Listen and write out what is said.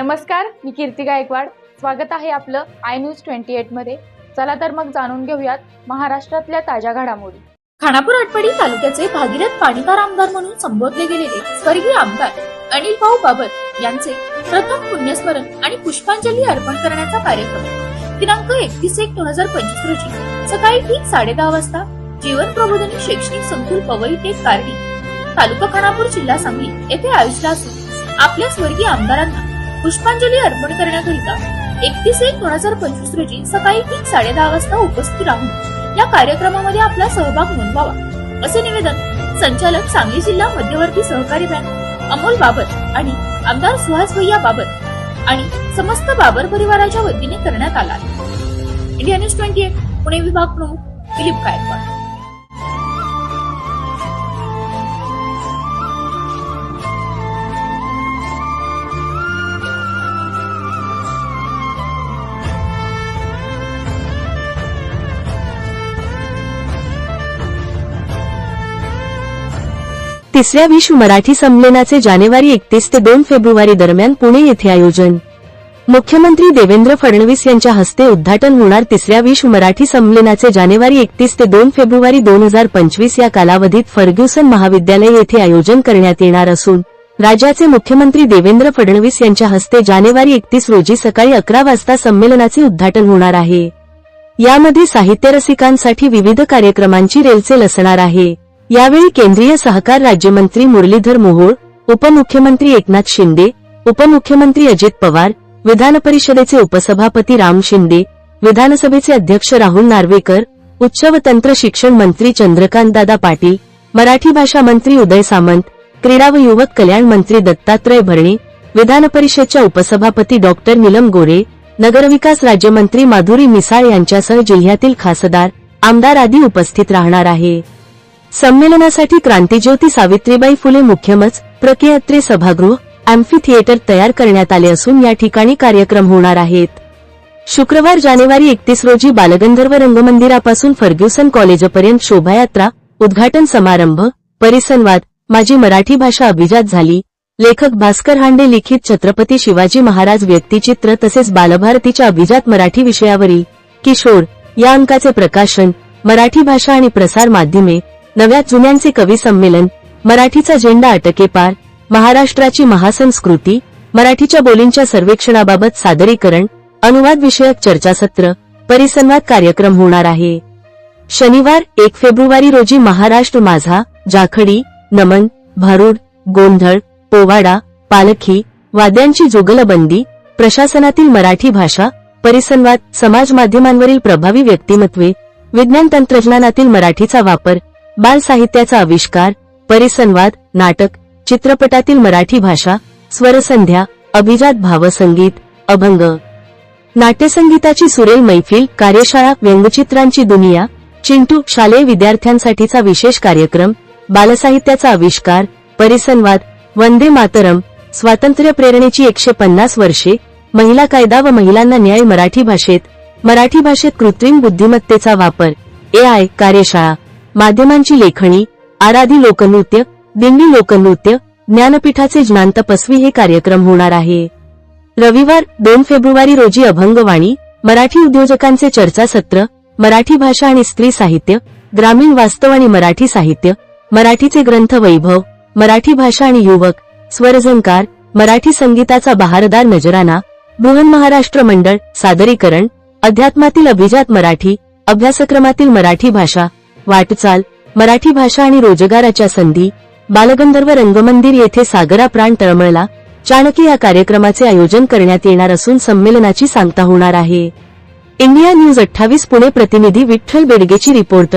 नमस्कार मी कीर्ती गायकवाड. स्वागत आहे आपलं आय न्यूज ट्वेंटी एटमध्ये. चला तर मग जाणून घेऊयात महाराष्ट्रातल्या ताज्या घडामोडी. खानापूर आटपाडी तालुक्याचे भागीरथ पाणीकार आमदार म्हणून संबोधले गेलेले स्वर्गीय आमदार अनिल भाऊ बाबर यांचे प्रथम पुण्यस्मरण आणि पुष्पांजली अर्पण करण्याचा कार्यक्रम. दिनांक एकतीस एक दोन हजार पंचवीस रोजी सकाळी ठीक साडे दहा वाजता जीवन प्रबोधनी शैक्षणिक संकुल पवई ते कार्डी तालुका खानापूर जिल्हा सांगली येथे आयोजित असून आपल्या स्वर्गीय आमदारांना पुष्पांजली अर्पण करण्याकरिता एकतीस एक दोन हजार पंचवीस रोजी सकाळी ठीक साडे दहा वाजता उपस्थित राहून या कार्यक्रमामध्ये आपला सहभाग नोंदवावा. असे निवेदन संचालक सांगली जिल्हा मध्यवर्ती सहकारी बँक अमोल बाबत आणि आमदार सुहास भैया बाबत आणि समस्त बाबर परिवाराच्या वतीने करण्यात आला आहे. India news twenty eight Pune विभाग प्रमुख दिलीप गायकवाड. तिसऱ्या विश्व मराठी संमेलनाचे जानेवारी एकतीस ते दोन फेब्रुवारी दरम्यान पुणे येथे आयोजन. मुख्यमंत्री देवेंद्र फडणवीस यांच्या हस्ते उद्घाटन होणार तिसऱ्या विश्व मराठी संमेलनाचे जानेवारी एकतीस ते दोन फेब्रुवारी दोन हजार पंचवीस या कालावधीत फर्ग्युसन महाविद्यालय येथे आयोजन करण्यात येणार असून राज्याचे मुख्यमंत्री देवेंद्र फडणवीस यांच्या हस्ते जानेवारी एकतीस रोजी सकाळी अकरा वाजता संमेलनाचे उद्घाटन होणार आहे. यामध्ये साहित्य रसिकांसाठी विविध कार्यक्रमांची रेलचेल असणार आहे. यावेळी केंद्रीय सहकार राज्यमंत्री मुरलीधर मोहोळ उपमुख्यमंत्री एकनाथ शिंदे उपमुख्यमंत्री अजित पवार विधान परिषदेचे उपसभापती राम शिंदे विधानसभेचे अध्यक्ष राहुल नार्वेकर उच्च व तंत्र शिक्षण मंत्री चंद्रकांत दादा पाटील मराठी भाषा मंत्री उदय सामंत क्रीडा व युवक कल्याण मंत्री दत्तात्रय भरणे विधान परिषदच्या उपसभापती डॉक्टर नीलम गोरे नगरविकास राज्यमंत्री माधुरी मिसाळ यांच्यासह जिल्ह्यातील खासदार आमदार आदी उपस्थित राहणार आहे. संमेलनासाठी क्रांतीज्योती सावित्रीबाई फुले मुख्यमच प्रकेयत्रे सभागृह अॅम्फी थिएटर तयार करण्यात आले असून या ठिकाणी कार्यक्रम होणार आहेत. शुक्रवार जानेवारी एकतीस रोजी बालगंधर्व रंगमंदिरापासून फर्ग्युसन कॉलेजपर्यंत शोभायात्रा उद्घाटन समारंभ परिसंवाद माझी मराठी भाषा अभिजात झाली. लेखक भास्कर हांडे लिखित छत्रपती शिवाजी महाराज व्यक्तिचित्र तसेच बालभारतीच्या अभिजात मराठी विषयावरील किशोर या अंकाचे प्रकाशन मराठी भाषा आणि प्रसार माध्यमे नव्या जुन्यांचे कवी संमेलन मराठीचा झेंडा अटके पार महाराष्ट्राची महासंस्कृती मराठीच्या बोलींच्या सर्वेक्षणाबाबत सादरीकरण अनुवाद विषयक चर्चासत्र परिसंवाद कार्यक्रम होणार आहे. शनिवार एक फेब्रुवारी रोजी महाराष्ट्र माझा जाखडी नमन भारूड गोंधळ पोवाडा पालखी वाद्यांची जुगलबंदी प्रशासनातील मराठी भाषा परिसंवाद समाज माध्यमांवरील प्रभावी व्यक्तिमत्वे विज्ञान तंत्रज्ञानातील मराठीचा वापर बाल साहित्याचा आविष्कार परिसंवाद नाटक चित्रपटातील मराठी भाषा स्वरसंध्या अभिजात भावसंगीत अभंग. नाट्यसंगीताची सुरेल मैफिल कार्यशाळा व्यंगचित्रांची दुनिया चिंटू शालेय विद्यार्थ्यांसाठीचा विशेष कार्यक्रम बालसाहित्याचा आविष्कार परिसंवाद वंदे मातरम स्वातंत्र्य प्रेरणेची एकशे पन्नास वर्षे महिला कायदा व महिलांना न्याय मराठी भाषेत मराठी भाषेत कृत्रिम बुद्धिमत्तेचा वापर ए आय कार्यशाळा. माध्यमांची लेखणी आराधी लोकनृत्य दिंडी लोकनृत्य ज्ञानपीठाचे ज्ञान तपस्वी हे कार्यक्रम होणार आहे. रविवार दोन फेब्रुवारी रोजी अभंगवाणी मराठी उद्योजकांचे चर्चासत्र मराठी भाषा आणि स्त्री साहित्य ग्रामीण वास्तव आणि मराठी साहित्य मराठीचे ग्रंथ वैभव मराठी भाषा आणि युवक स्वरझंकार मराठी संगीताचा बहारदार नजराना बृहन महाराष्ट्र मंडळ सादरीकरण अध्यात्मातील अभिजात मराठी अभ्यासक्रमातील मराठी भाषा वाटचाल मराठी भाषा आणि रोजगाराच्या संधी बालगंधर्व रंगमंदिर येथे सागरा प्राण तळमळला चाणक्य या कार्यक्रमाचे आयोजन करण्यात येणार असून संमेलनाची सांगता होणार आहे. इंडिया न्यूज अठ्ठावीस पुणे प्रतिनिधी विठ्ठल बेडगेची रिपोर्ट